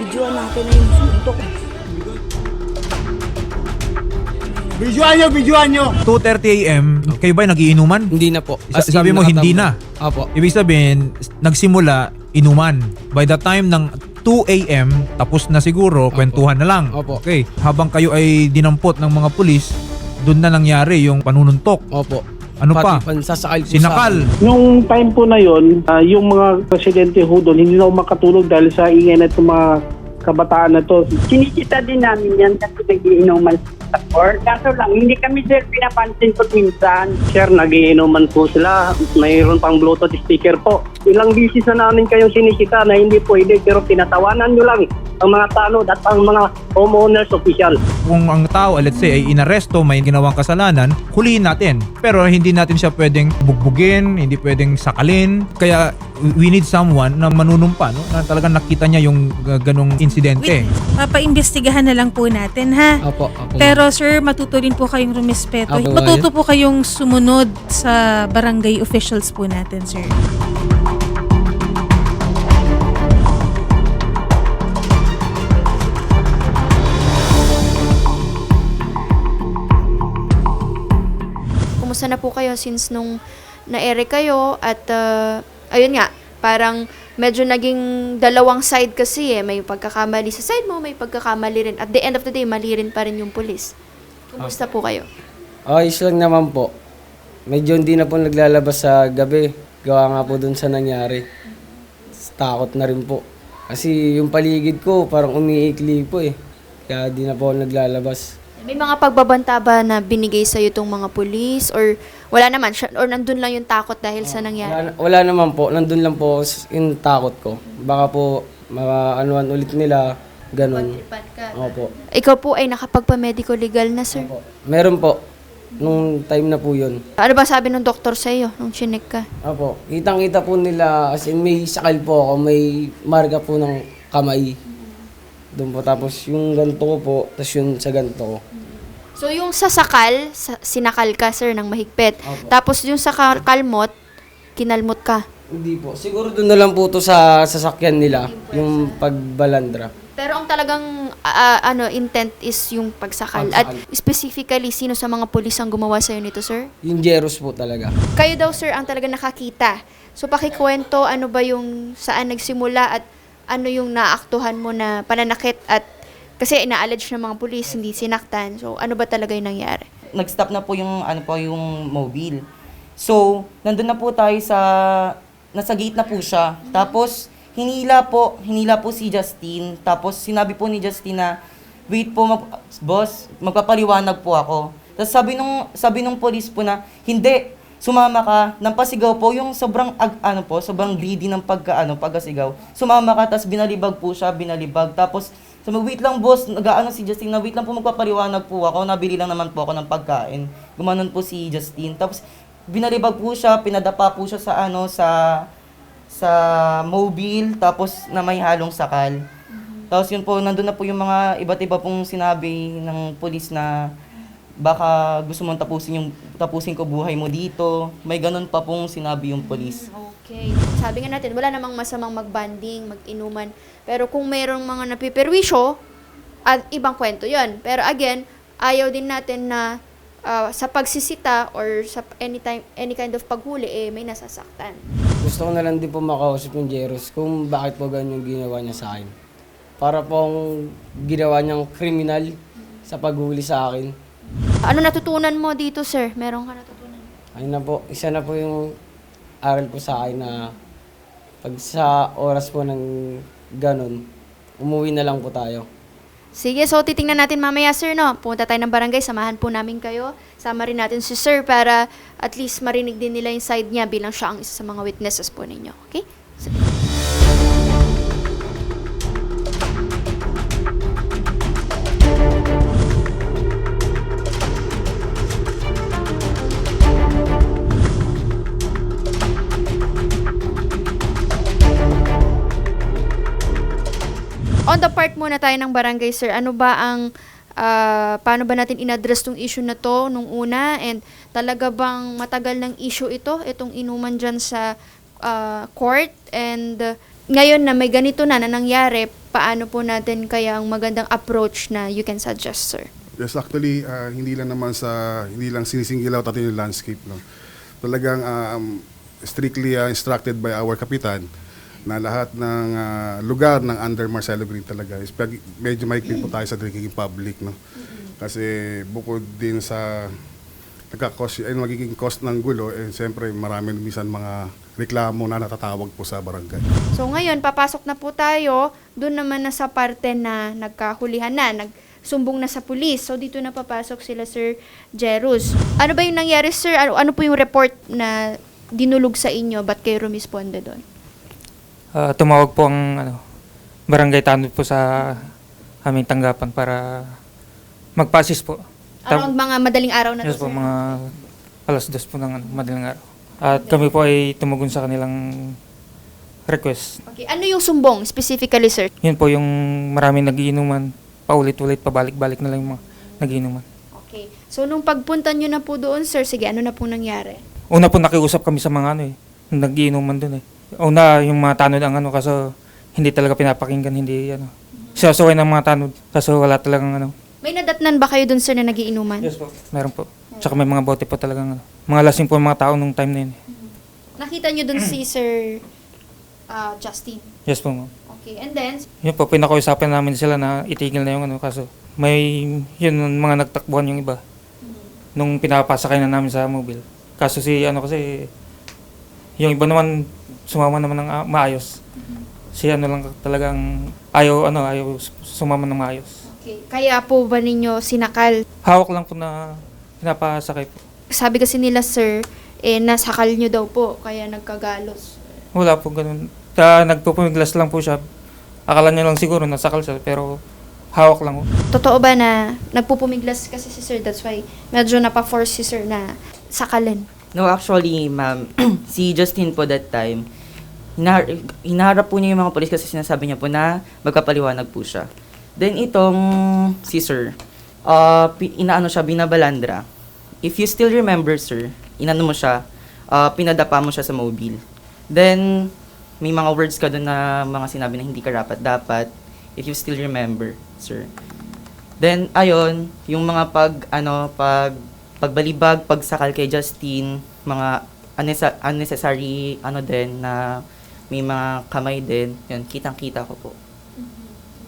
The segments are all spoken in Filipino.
Bibidyoan natin na yung suntok. Bidyuan nyo, bidyuan nyo! 2.30 a.m., kayo ba nagiinuman? Hindi na po. Sa- sabi mo, hindi na. Opo. Ibig sabihin, nagsimula, inuman. By the time ng 2 a.m., tapos na siguro, kwentuhan na lang. Opo. Okay. Habang kayo ay dinampot ng mga pulis, doon na nangyari yung panununtok. Opo. Ano pa? Pati pansasakal po Sinakal. sa. Nung time po na yon, ah, yung mga presidente ho doon, hindi na ako makatulog dahil sa ingay na itong mga kabataan na to. Sinisita din namin yan kasi nagiinuman sa court. Kaso lang, hindi kami sir pinapansin ko minsan. Sir, nagiinuman po sila. Mayroon pang Bluetooth speaker po. Ilang bisis na namin kayong sinisita na hindi pwede pero tinatawanan nyo lang ang mga tanod at ang mga homeowners official. Kung ang tao, let's say, ay inaresto, may ginawang kasalanan, huliin natin. Pero hindi natin siya pwedeng bugbugin, hindi pwedeng sakalin. Kaya we need someone na manunumpa, no? na talagang nakita niya yung uh, ganong insidente. Wait, papaimbestigahan na lang po natin ha. Opo. Opo. Pero sir, matuto rin po kayong rumispeto. Apo, Matuto po kayong sumunod sa barangay officials po natin, sir. Na po kayo since nung na-ere kayo at uh, ayun nga, parang medyo naging dalawang side kasi eh. May pagkakamali sa side mo, may pagkakamali rin. At the end of the day, mali rin pa rin yung pulis. Kumusta po kayo? Ayos lang naman po. Medyo hindi na po naglalabas sa gabi. Gawa nga po dun sa nangyari. Takot na rin po. Kasi yung paligid ko parang umiikli po eh. Kaya di na po naglalabas. May mga pagbabanta ba na binigay sa'yo itong mga pulis? Or wala naman? Siya- Or nandun lang yung takot dahil sa nangyari? Wala, wala naman po. Nandun lang po yung takot ko. Baka po maanuan ulit nila. Ganon. Opo. Ikaw po ay nakapagpa-medical legal na, sir. Opo. Meron po. Nung time na po yun. Ano ba sabi ng doktor sa'yo nung chinek ka? Opo. Kitang-kita po nila, as in may sakal po ako, may marga po ng kamay. Doon po. Tapos yung ganito ko po, tapos yung sa ganito ko. So yung sa sakal, sa, sinakal ka sir ng mahigpit. Opo. Tapos yung sa ka- kalmot, kinalmot ka. Hindi po. Siguro doon na lang po to sa sasakyan nila, yung pagbalandra. Pero ang talagang ah, ano intent is yung pagsakal. At Pagsakal. specifically, sino sa mga pulis ang gumawa sa'yo nito, sir? Yung Jeros po talaga. Kayo daw, sir, ang talaga nakakita. So pakikwento, ano ba yung saan nagsimula at ano yung naaktuhan mo na pananakit at kasi ina-allege ng mga pulis, hindi sinaktan. So ano ba talaga yung nangyari? nag-stop na po yung ano po yung mobile. So, nandun na po tayo sa nasa gate na po siya. Tapos hinila po, hinila po si Justin. Tapos sinabi po ni Justin na wait po mag- boss, magpapaliwanag po ako. Tapos sabi nung sabi nung police po na hindi sumama ka, nang pasigaw po, yung sobrang, ag, ano po, sobrang greedy ng pagka, ano, pagkasigaw. Sumama ka, tapos binalibag po siya, binalibag. Tapos, so mag-wait lang boss, nag-ano si Justin, na wait lang po magpapaliwanag po ako, nabili lang naman po ako ng pagkain. Gumanon po si Justin. Tapos, binalibag po siya, pinadapa po siya sa, ano, sa, sa mobile, tapos na may halong sakal. Tapos yun po, nandun na po yung mga iba't iba pong sinabi ng polis na baka gusto mong tapusin yung tapusin ko buhay mo dito. May ganun pa pong sinabi yung polis. Okay. Sabi nga natin, wala namang masamang mag-banding, mag-inuman. Pero kung mayroong mga napiperwisyo, at ibang kwento yon Pero again, ayaw din natin na ah, sa pagsisita or sa anytime, any kind of paghuli, eh, may nasasaktan. Gusto ko na lang din po makausap yung Jeros kung bakit po ganyan yung ginawa niya sa akin. Para pong ginawa niyang kriminal sa paghuli sa akin. Ano natutunan mo dito, sir? Meron ka natutunan? Ayun na po, isa na po yung aral po sa akin na pag sa oras po ng ganun, umuwi na lang po tayo. Sige, so titingnan natin mamaya, sir, no? Punta tayo ng barangay, samahan po namin kayo. Sama rin natin si sir para at least marinig din nila yung side niya bilang siya ang isa sa mga witnesses po ninyo. Okay? So, muna tayo ng barangay, sir, ano ba ang, ah, paano ba natin inaddress tong issue na to nung una? And talaga bang matagal ng issue ito, itong inuman dyan sa ah, court? And uh, ngayon na may ganito na na nangyari, paano po natin kaya ang magandang approach na you can suggest, sir? Yes, actually, ah, hindi lang naman sa, hindi lang sinisingil out natin yung landscape. No? Talagang um, strictly ah, instructed by our kapitan na lahat ng ah, lugar ng under Marcelo Green talaga is medyo maikli po tayo sa drinking in public. No? Kasi bukod din sa nagkakos, ay magiging cost ng gulo, eh, siyempre marami minsan mga reklamo na natatawag po sa barangay. So ngayon, papasok na po tayo doon naman na sa parte na nagkahulihan na, nagsumbong na sa pulis. So dito na papasok sila Sir Jerus. Ano ba yung nangyari sir? Ano, ano po yung report na dinulog sa inyo? Ba't kayo rumisponde doon? Ah, tumawag po ang ano, barangay tanod po sa aming tanggapan para magpa-assist po. Around mga madaling araw na yes to, po, sir. mga alas dos po ng ano, madaling araw. At kami po ay tumugon sa kanilang request. Okay. Ano yung sumbong specifically, sir? Yun po yung maraming nagiinuman, paulit-ulit, pabalik-balik na lang yung mga nagiinuman. Okay. So nung pagpunta nyo na po doon, sir, sige, ano na pong nangyari? Una po nakiusap kami sa mga ano eh, nagiinuman dun eh. Una yung mga tanod ang ano, kaso hindi talaga pinapakinggan, hindi ano. Sasaway ng mga tanod, kaso wala talagang ano, May nadatnan ba kayo doon, sir, na nagiinuman? Yes po. Meron po. Tsaka may mga bote po talagang ano. Mga lasing po mga tao nung time na yun. Nakita nyo doon si Sir ah, Justin. Yes po ma'am. Okay. And then, Yun po, pinakausapan namin sila na itigil na yung ano. Kaso may yun mga nagtakbuhan yung iba. Nung pinapasakay na namin sa mobile. Kaso si ano kasi yung iba naman sumama naman ng ah, maayos. Si ano lang talagang ayaw ano ayaw sumama ng maayos. okay. Kaya po ba ninyo sinakal? Hawak lang po na pinapasakay po. Sabi kasi nila, sir, eh, nasakal nyo daw po, kaya nagkagalos. Wala po ganun. Ta, nagpupumiglas lang po siya. Akala niya lang siguro nasakal siya, pero hawak lang po. Totoo ba na nagpupumiglas kasi si sir, that's why medyo napa-force si sir na sakalin? No, actually, ma'am, si Justin po that time, hinahar- hinaharap po niya yung mga polis kasi sinasabi niya po na magpapaliwanag po siya. Then itong si sir, uh, inaano siya, binabalandra. If you still remember, sir, inano mo siya, uh, pinadapa mo siya sa mobile. Then, may mga words ka doon na mga sinabi na hindi ka rapat dapat, if you still remember, sir. Then, ayun, yung mga pag, ano, pag, pagbalibag, pagsakal kay Justin, mga unnecess- unnecessary, ano din, na may mga kamay din, yun, kitang-kita ko po.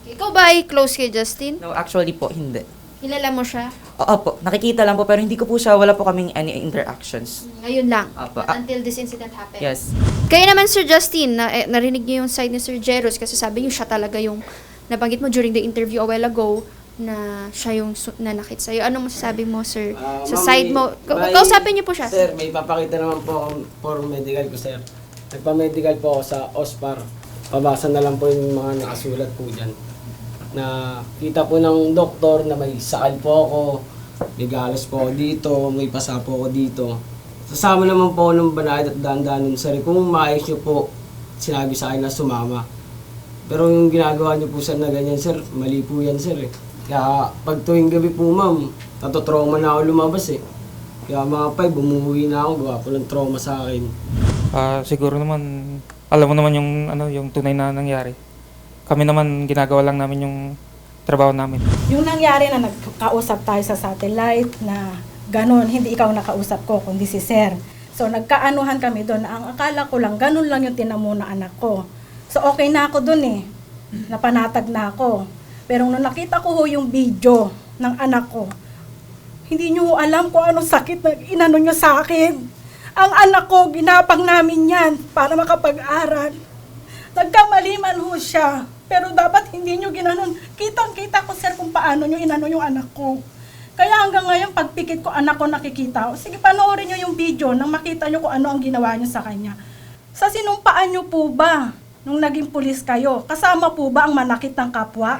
Ikaw ba ay close kay Justin? No, actually po, hindi. Kilala mo siya? Oo po, nakikita lang po, pero hindi ko po siya, wala po kaming any interactions. Ngayon lang. Apo. Not until this incident happened. Yes. Kayo naman, Sir Justin, na, eh, narinig niyo yung side ni Sir Jeros kasi sabi niyo siya talaga yung nabanggit mo during the interview a while ago na siya yung su- nanakit sa'yo. Anong masasabi mo, sir? Ah, sa ma'am, side may- mo. Ka- may- kausapin niyo po siya. Sir, may papakita naman po akong for medical ko, sir. Nagpa-medical po ako sa OSPAR. Pabasa na lang po yung mga nakasulat po dyan. Na kita po ng doktor na may sakal po ako, may galos po ako dito, may pasa po ako dito. Sasama naman po ng banayad at dahan-dahan sir. Kung maayos niyo po, sinabi sa akin na sumama. Pero yung ginagawa niyo po sir na ganyan sir, mali po yan sir eh. Kaya pag tuwing gabi po ma'am, natotrauma na ako lumabas eh. Kaya mga pay, bumuwi na ako, gawa po ng trauma sa akin. Ah, siguro naman, alam mo naman yung, ano, yung tunay na nangyari. Kami naman, ginagawa lang namin yung trabaho namin. Yung nangyari na nagkausap tayo sa satellite na ganun, hindi ikaw nakausap ko, kundi si Sir. So nagkaanuhan kami doon na ang akala ko lang, ganun lang yung tinamo na anak ko. So okay na ako doon eh, napanatag na ako. Pero nung nakita ko ho yung video ng anak ko, hindi nyo alam kung anong sakit na inano nyo sa akin. Ang anak ko, ginapang namin yan para makapag-aral. Nagkamali man ho siya. Pero dapat hindi nyo ginanon. Kitang-kita ko, sir, kung paano nyo inano yung anak ko. Kaya hanggang ngayon, pagpikit ko, anak ko nakikita. O, sige, panoorin nyo yung video nang makita nyo kung ano ang ginawa nyo sa kanya. Sa sinumpaan nyo po ba, nung naging pulis kayo, kasama po ba ang manakit ng kapwa?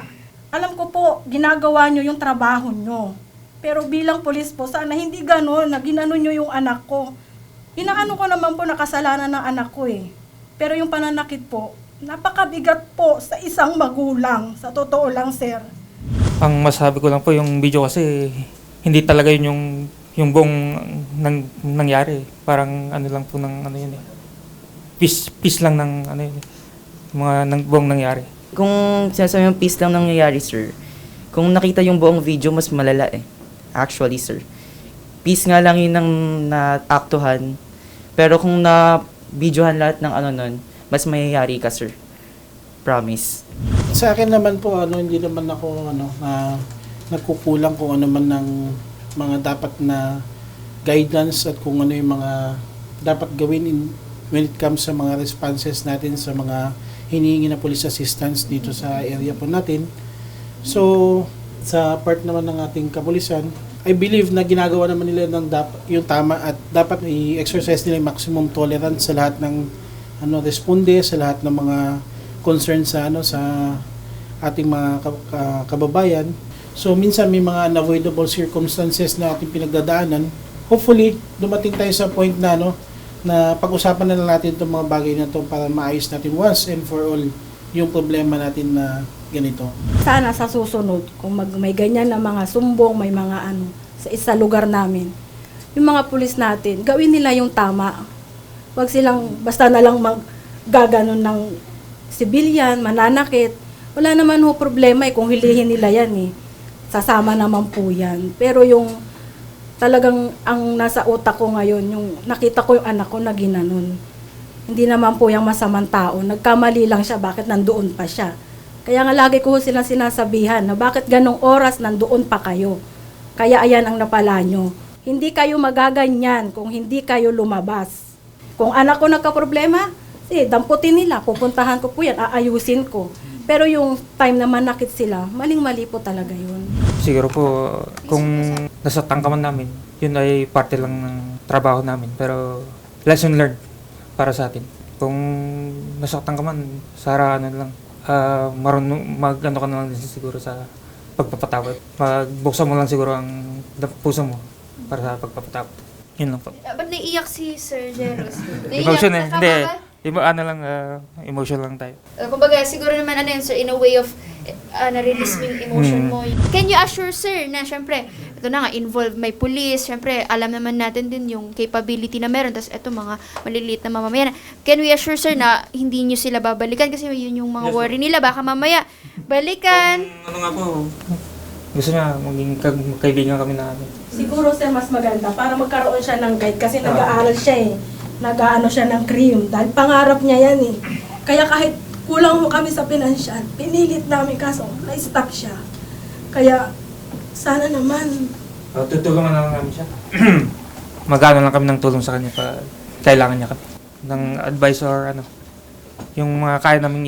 Alam ko po, ginagawa nyo yung trabaho nyo. Pero bilang pulis po, sana hindi gano'n na ginano nyo yung anak ko. Inaano ko naman po nakasalanan ng anak ko eh. Pero yung pananakit po, napakabigat po sa isang magulang. Sa totoo lang, sir. Ang masasabi ko lang po, yung video kasi, hindi talaga yun yung, yung buong nang, nangyari. Parang ano lang po ng ano yun eh. Peace, peace lang ng ano yun eh. Mga nang, buong nangyari. Kung sinasabi yung peace lang nangyayari, sir, kung nakita yung buong video, mas malala eh. Actually, sir. Peace nga lang yun ang naaktuhan. Pero kung na-videohan lahat ng ano nun, mas mayayari ka, sir. Promise. Sa akin naman po, ano, hindi naman ako ano, na nagkukulang kung ano man ng mga dapat na guidance at kung ano yung mga dapat gawin in, when it comes sa mga responses natin sa mga hinihingi na police assistance dito sa area po natin. So, sa part naman ng ating kapulisan, I believe na ginagawa naman nila ng dap- yung tama at dapat i-exercise nila yung maximum tolerance sa lahat ng ano responde sa lahat ng mga concern sa ano sa ating mga ka- ka- kababayan. So minsan may mga unavoidable circumstances na ating pinagdadaanan. Hopefully, dumating tayo sa point na ano na pag-usapan na natin itong mga bagay na to para maayos natin once and for all yung problema natin na ganito. Sana sa susunod, kung mag, may ganyan na mga sumbong, may mga ano, sa isa lugar namin, yung mga pulis natin, gawin nila yung tama. Huwag silang basta na lang mag gaganon ng civilian, mananakit. Wala naman ho problema eh kung hilihin nila yan eh. Sasama naman po yan. Pero yung talagang ang nasa utak ko ngayon, yung nakita ko yung anak ko na ginanon. Hindi naman po yung masamang tao. Nagkamali lang siya, bakit nandoon pa siya. Kaya nga lagi ko ho silang sinasabihan na bakit ganong oras nandoon pa kayo. Kaya ayan ang napala nyo. Hindi kayo magaganyan kung hindi kayo lumabas. Kung anak ko nagka-problema, eh, damputin nila, pupuntahan ko po yan, aayusin ko. Pero yung time na manakit sila, maling-mali po talaga yun. Siguro po, kung nasaktan ka man namin, yun ay parte lang ng trabaho namin. Pero lesson learned para sa atin. Kung nasaktan ka man, Sara, ano lang, ah, marunong, mag, ano ka na lang din siguro sa pagpapatawad. Magbuksan mo lang siguro ang puso mo para sa pagpapatawad. Yun lang po. Ah, Ba't naiiyak si Sir Jeros? Emotion eh. Hindi. Emo, ano lang, ah, emotion lang tayo. Uh, kumbaga, siguro naman ano yun, sir, in a way of uh, na-release mo yung emotion Mm. mo. Can you assure, sir, na syempre, ito na nga, involved may police, syempre, alam naman natin din yung capability na meron, tapos ito mga maliliit na mamamayan. Can we assure, sir, na hindi nyo sila babalikan? Kasi yun yung mga Yes, worry nila, baka mamaya, balikan. Ano nga po, gusto niya maging kag- kaibigan kami na ano. Siguro sir mas maganda para magkaroon siya ng guide kasi nag-aaral siya eh. Nag-aano siya ng cream dahil pangarap niya yan eh. Kaya kahit kulang mo kami sa pinansyal, pinilit namin kaso na-stop siya. Kaya sana naman Uh, tutulungan na lang namin siya. Magkano lang kami ng tulong sa kanya pa kailangan niya kami. Ng advice or ano. Yung mga kaya namin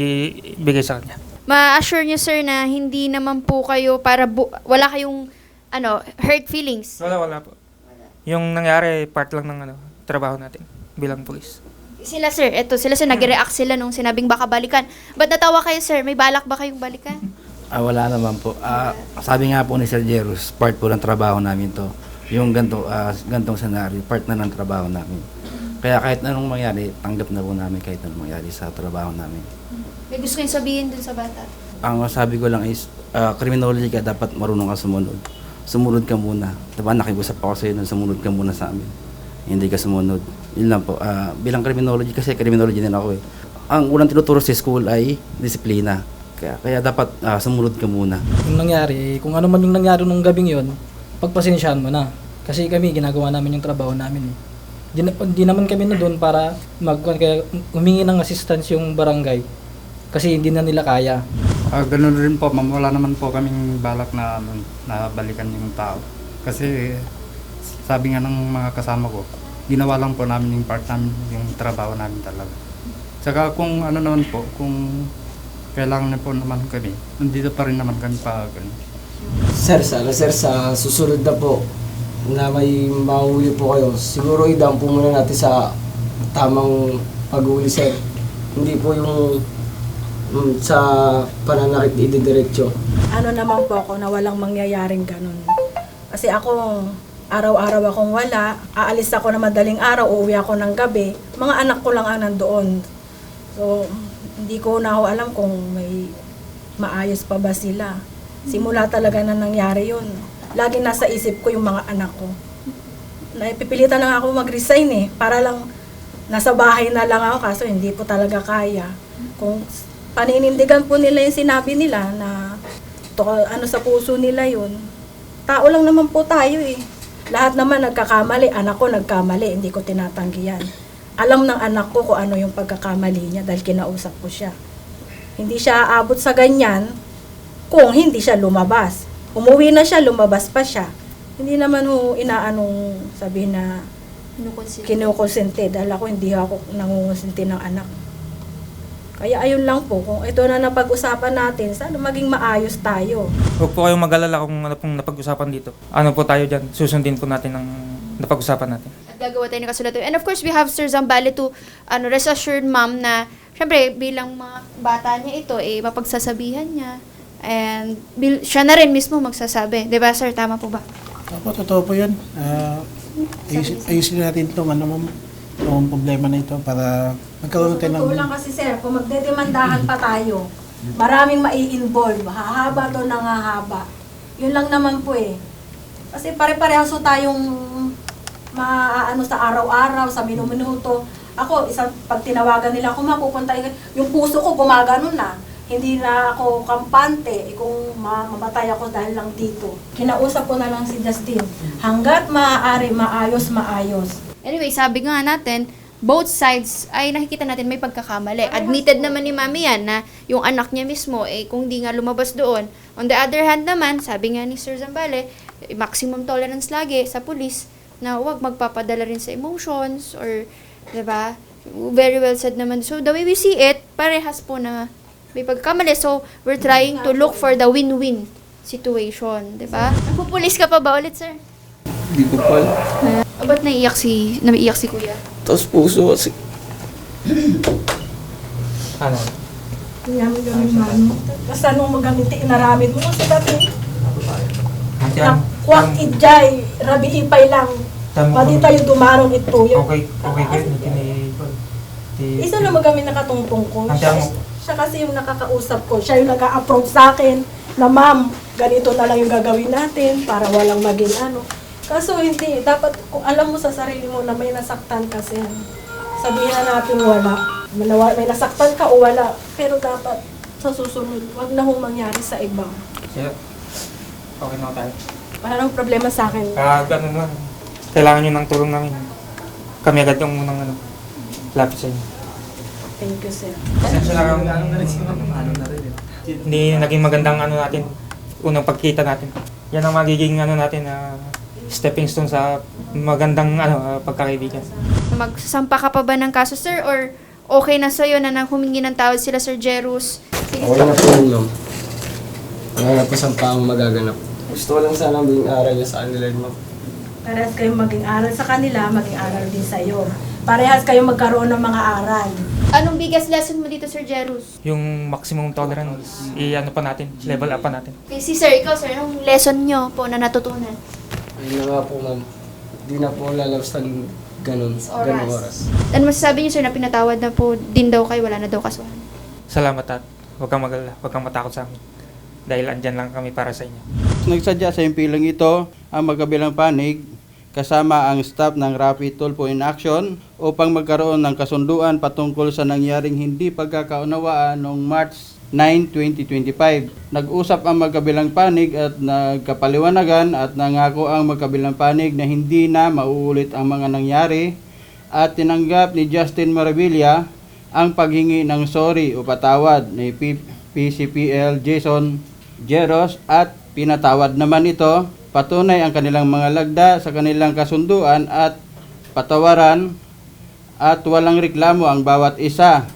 ibigay sa kanya. Ma-assure nyo, sir, na hindi naman po kayo para, bu- wala kayong, ano, hurt feelings. Wala, wala po. Yung nangyari, part lang ng ano, trabaho natin bilang pulis. Sila, sir, eto, sila, sir, nag-react sila nung sinabing baka balikan. Ba't natawa kayo, sir? May balak ba kayong balikan? Ah, wala naman po. Ah, sabi nga po ni Sir Jerus, part po ng trabaho namin to. Yung ganto, ah, gantong scenario, part na ng trabaho namin. Kaya kahit anong mangyari, tanggap na po namin kahit anong mangyari sa trabaho namin. May gusto kayong sabihin dun sa bata. Ang sabi ko lang is, ah, criminology ka, dapat marunong ka sumunod. Sumunod ka muna. Diba, nakiusap ako sa'yo na sumunod ka muna sa amin. Hindi ka sumunod. Yun lang po. Ah, bilang criminology, kasi criminology din ako eh. Ang unang tinuturo sa school ay disiplina. Kaya, kaya dapat ah, sumunod ka muna. yung nangyari, kung ano man yung nangyari nung gabing yon, pagpasensyahan mo na. Kasi kami, ginagawa namin yung trabaho namin. eh. Di, na, di naman kami na doon para mag, kaya humingi ng assistance yung barangay. Kasi hindi na nila kaya. Ah, ganun rin po, ma'am. Wala naman po kaming balak na, ano, na balikan yung tao. Kasi sabi nga ng mga kasama ko, ginawa lang po namin yung part namin, yung trabaho namin talaga. Tsaka kung ano naman po, kung kailangan na po naman kami, nandito pa rin naman kami pa. Sir, sana sir, sa susunod na po na may mahuli po kayo, siguro idam po muna natin sa tamang paghuli sir. Hindi po yung mm, sa pananakit ididiretso. ano naman po ako na walang mangyayaring ganun. Kasi ako, araw-araw akong wala, aalis ako na madaling araw, uuwi ako ng gabi, mga anak ko lang ang nandoon. So, hindi ko na ako alam kung may maayos pa ba sila. Simula talaga na nangyari yun. Lagi nasa isip ko yung mga anak ko. Napipilitan lang ako mag-resign eh, para lang nasa bahay na lang ako kaso hindi ko talaga kaya. Kung paninindigan po nila yung sinabi nila na to, ano sa puso nila yun. Tao lang naman po tayo eh. Lahat naman nagkakamali. Anak ko nagkamali, hindi ko tinatanggi yan. Alam ng anak ko kung ano yung pagkakamali niya dahil kinausap ko siya. Hindi siya aabot sa ganyan kung hindi siya lumabas. Umuwi na siya, lumabas pa siya. Hindi naman ho inaanong sabihin na kinukonsente dahil ako hindi ako nangungonsente ng anak. Kaya ayun lang po, kung ito na napag-usapan natin, sana maging maayos tayo. Huwag po kayong mag-alala kung ano pong napag-usapan dito. Ano po tayo dyan, susundin po natin ang napag-usapan natin. Gagawa tayo ng kasulatan. And of course, we have Sir Zambale to ano, rest assured ma'am na syempre bilang mga bata niya ito, eh, mapagsasabihan niya. And bil- siya na rin mismo magsasabi. 'Di ba sir? Tama po ba? Opo, totoo po yun. Ah, ayusin, ayusin natin itong ano, ma'am, itong problema na ito para magkaroon tayo ng... Totoo lang kasi sir, kung magdedemandahan pa tayo, maraming mai-involve, hahaba to nang hahaba. Yun lang naman po eh. Kasi pare-parehas so tayong maaano sa araw-araw, sa minuminuto. Ako, isang pag tinawagan nila ako, mapupunta yung puso ko gumagano na. Hindi na ako kampante eh, kung ma- mamatay ako dahil lang dito. Kinausap ko na lang si Justin. Hanggat maaari, maayos, maayos. Anyway, sabi nga natin, both sides ay nakikita natin may pagkakamali. Admitted naman ni Mami yan na yung anak niya mismo, eh, kung di nga lumabas doon. On the other hand naman, sabi nga ni Sir Zambale, eh, maximum tolerance lagi sa pulis na huwag magpapadala rin sa emotions or, 'di ba? Very well said naman. So, the way we see it, parehas po na may pagkakamali. So, we're trying to look for the win-win situation, 'di ba? Nagpupulis ka pa ba ulit, sir? Hindi ko pa. O ba't naiiyak si, naiiyak si kuya? Tapos puso kasi. Ano? Kaya mo gamit mano. Basta nung magamit, inaramid mo sa dati. Na, kwak idjay, rabi ipay lang. Pati tayo dumarong ito. Yung, Okay, okay kayo. Hindi isa na magamit nakatungtong ko. Ang Siya, damo. siya kasi yung nakakausap ko. Siya yung nag-approach sa akin na ma'am, ganito na lang yung gagawin natin para walang maging ano. Kaso hindi, dapat kung alam mo sa sarili mo na may nasaktan kasi, sabihin na natin wala. May nawa- May nasaktan ka o wala. Pero dapat sa susunod, wag na hong mangyari sa iba. Sir, okay na tayo. Wala nang problema sa akin. Ah, ganun na. Kailangan nyo ng tulong namin. Kami agad yung unang ano, lapit sa inyo. Thank you, sir. Pasensya na kami. Hindi naging magandang ano natin, unang pagkita natin. Yan ang magiging ano natin na stepping stone sa magandang ano ah, pagkakaibigan. Magsasampa ka pa ba ng kaso, sir? Or okay na sa'yo na nang humingi ng tawad sila, Sir Jerus? Sige, Okay na po yun, ma'am. Wala na po sa paang magaganap. Gusto ko lang sana maging aral niya sa kanila, ma'am. Parehas kayong maging aral sa kanila, maging aral din sa'yo. Parehas kayong magkaroon ng mga aral. Anong biggest lesson mo dito, Sir Jerus? Yung maximum tolerance, i-ano pa natin, level up pa natin. Okay, si Sir, ikaw, sir, anong lesson nyo po na natutunan? Ayun na nga po, ma'am. Hindi na po lalabas ng ganun, Oras. ganung oras. Ano masasabi niyo, sir, na pinatawad na po din daw kayo, wala na daw kasuhan? Salamat at huwag kang magalala, huwag kang matakot sa amin. Dahil andyan lang kami para sa inyo. Nagsadya sa impilang ito ang magkabilang panig kasama ang staff ng Rapid Tulpo in Action upang magkaroon ng kasunduan patungkol sa nangyaring hindi pagkakaunawaan noong March 9, 2025. Nag-usap ang magkabilang panig at nagkapaliwanagan at nangako ang magkabilang panig na hindi na mauulit ang mga nangyari at tinanggap ni Justin Maravilla ang paghingi ng sorry o patawad ni PCPL Jason Jeros at pinatawad naman ito patunay ang kanilang mga lagda sa kanilang kasunduan at patawaran at walang reklamo ang bawat isa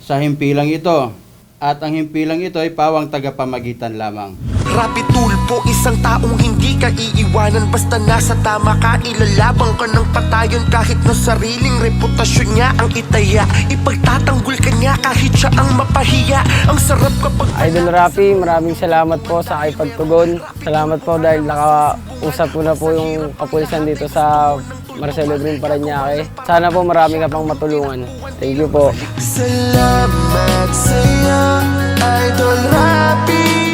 sa himpilang ito at ang himpilang ito ay pawang tagapamagitan lamang. Rapid tulpo, isang taong hindi ka iiwanan Basta nasa tama ka, ilalabang ka ng patayon Kahit na sariling reputasyon niya ang itaya Ipagtatanggol ka niya kahit siya ang mapahiya Ang sarap kapag Idol Rafi, maraming salamat po sa ipagtugon. Salamat po dahil nakausap ko na po yung kapulisan dito sa Marcelo Green Parañaque. Sana po marami ka pang matulungan. Thank you po. Salamat sa'yo, Idol Rapi